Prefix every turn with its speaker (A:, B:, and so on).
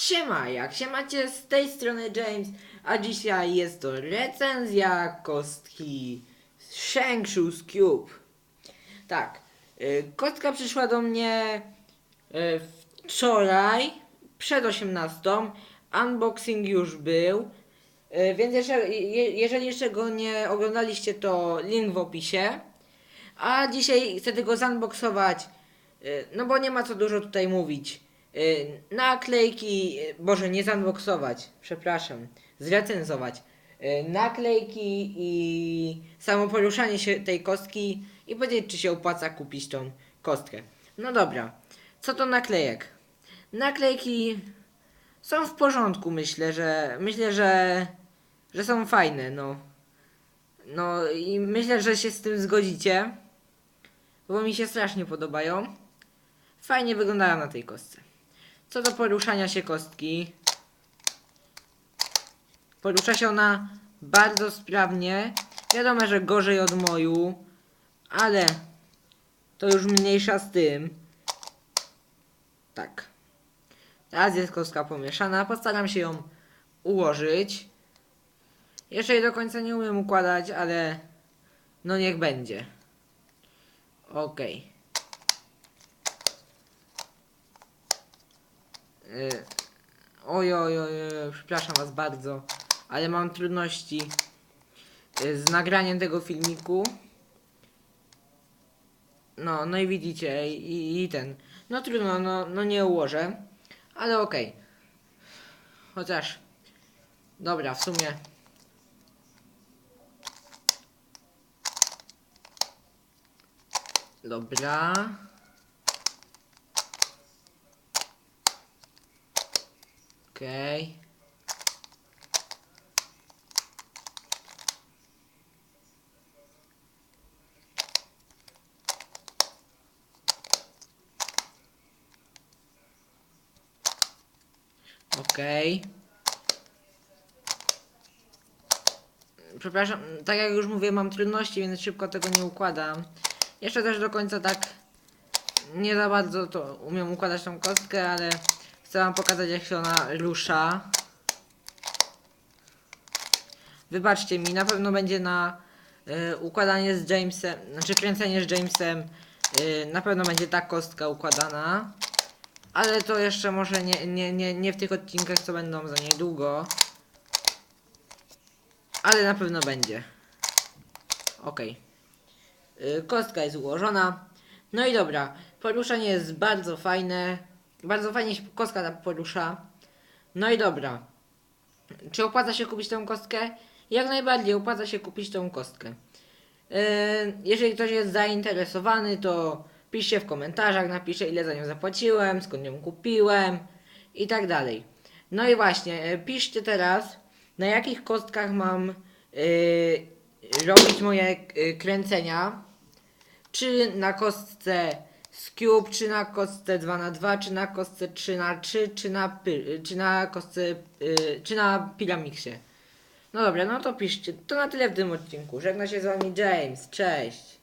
A: Siema, jak się macie z tej strony James, a dzisiaj jest to recenzja kostki Shankshu's Cube. Tak, y, kostka przyszła do mnie y, wczoraj przed 18. Unboxing już był. Y, Więc jeżeli, je- jeżeli jeszcze go nie oglądaliście, to link w opisie. A dzisiaj chcę tylko zanboxować, y, no bo nie ma co dużo tutaj mówić. Y, Naklejki, y, boże nie zanboxować, przepraszam, zrecenzować. Y, Naklejki i samo poruszanie się tej kostki i powiedzieć, czy się opłaca kupić tą kostkę. No dobra, co to naklejek? Naklejki są w porządku, myślę, że myślę, że że są fajne, no. No i myślę, że się z tym zgodzicie, bo mi się strasznie podobają. Fajnie wyglądają na tej kostce. Co do poruszania się kostki, porusza się ona bardzo sprawnie. Wiadomo, że gorzej od moju, ale to już mniejsza z tym. Tak. Teraz jest kostka pomieszana. Postaram się ją ułożyć. Jeszcze jej do końca nie umiem układać, ale no niech będzie. Okej. Y, Oj, oj, oj, oj, przepraszam was bardzo, ale mam trudności y, z nagraniem tego filmiku. No, no i widzicie, i, i ten. No trudno, no, no nie ułożę, ale okej. Chociaż, dobra, w sumie. Dobra. Okej. Okej. Przepraszam, tak jak już mówię, mam trudności, więc szybko tego nie układam. Jeszcze też do końca tak nie za bardzo to umiem układać tą kostkę, ale chcę wam pokazać jak się ona rusza. Wybaczcie mi, na pewno będzie na y, układanie z Jamesem, znaczy kręcenie z Jamesem, y, na pewno będzie ta kostka układana. Ale to jeszcze może nie, nie, nie, nie w tych odcinkach, co będą za niedługo. Ale na pewno będzie. Okej. Y, Kostka jest ułożona. No i dobra, poruszanie jest bardzo fajne. Bardzo fajnie się kostka ta porusza. No i dobra. Czy opłaca się kupić tą kostkę? Jak najbardziej opłaca się kupić tą kostkę. Yy, jeżeli ktoś jest zainteresowany, to piszcie w komentarzach, napiszę ile za nią zapłaciłem, skąd ją kupiłem i tak dalej. No i właśnie, yy, piszcie teraz, na jakich kostkach mam yy, robić moje kręcenia. Czy na kostce z Cube, czy na kostce 2x2, czy na kostce 3x3, czy na, py, czy na kostce, yy, czy na Piramixie. No dobra, no to piszcie. To na tyle w tym odcinku. Żegna się z wami James. Cześć.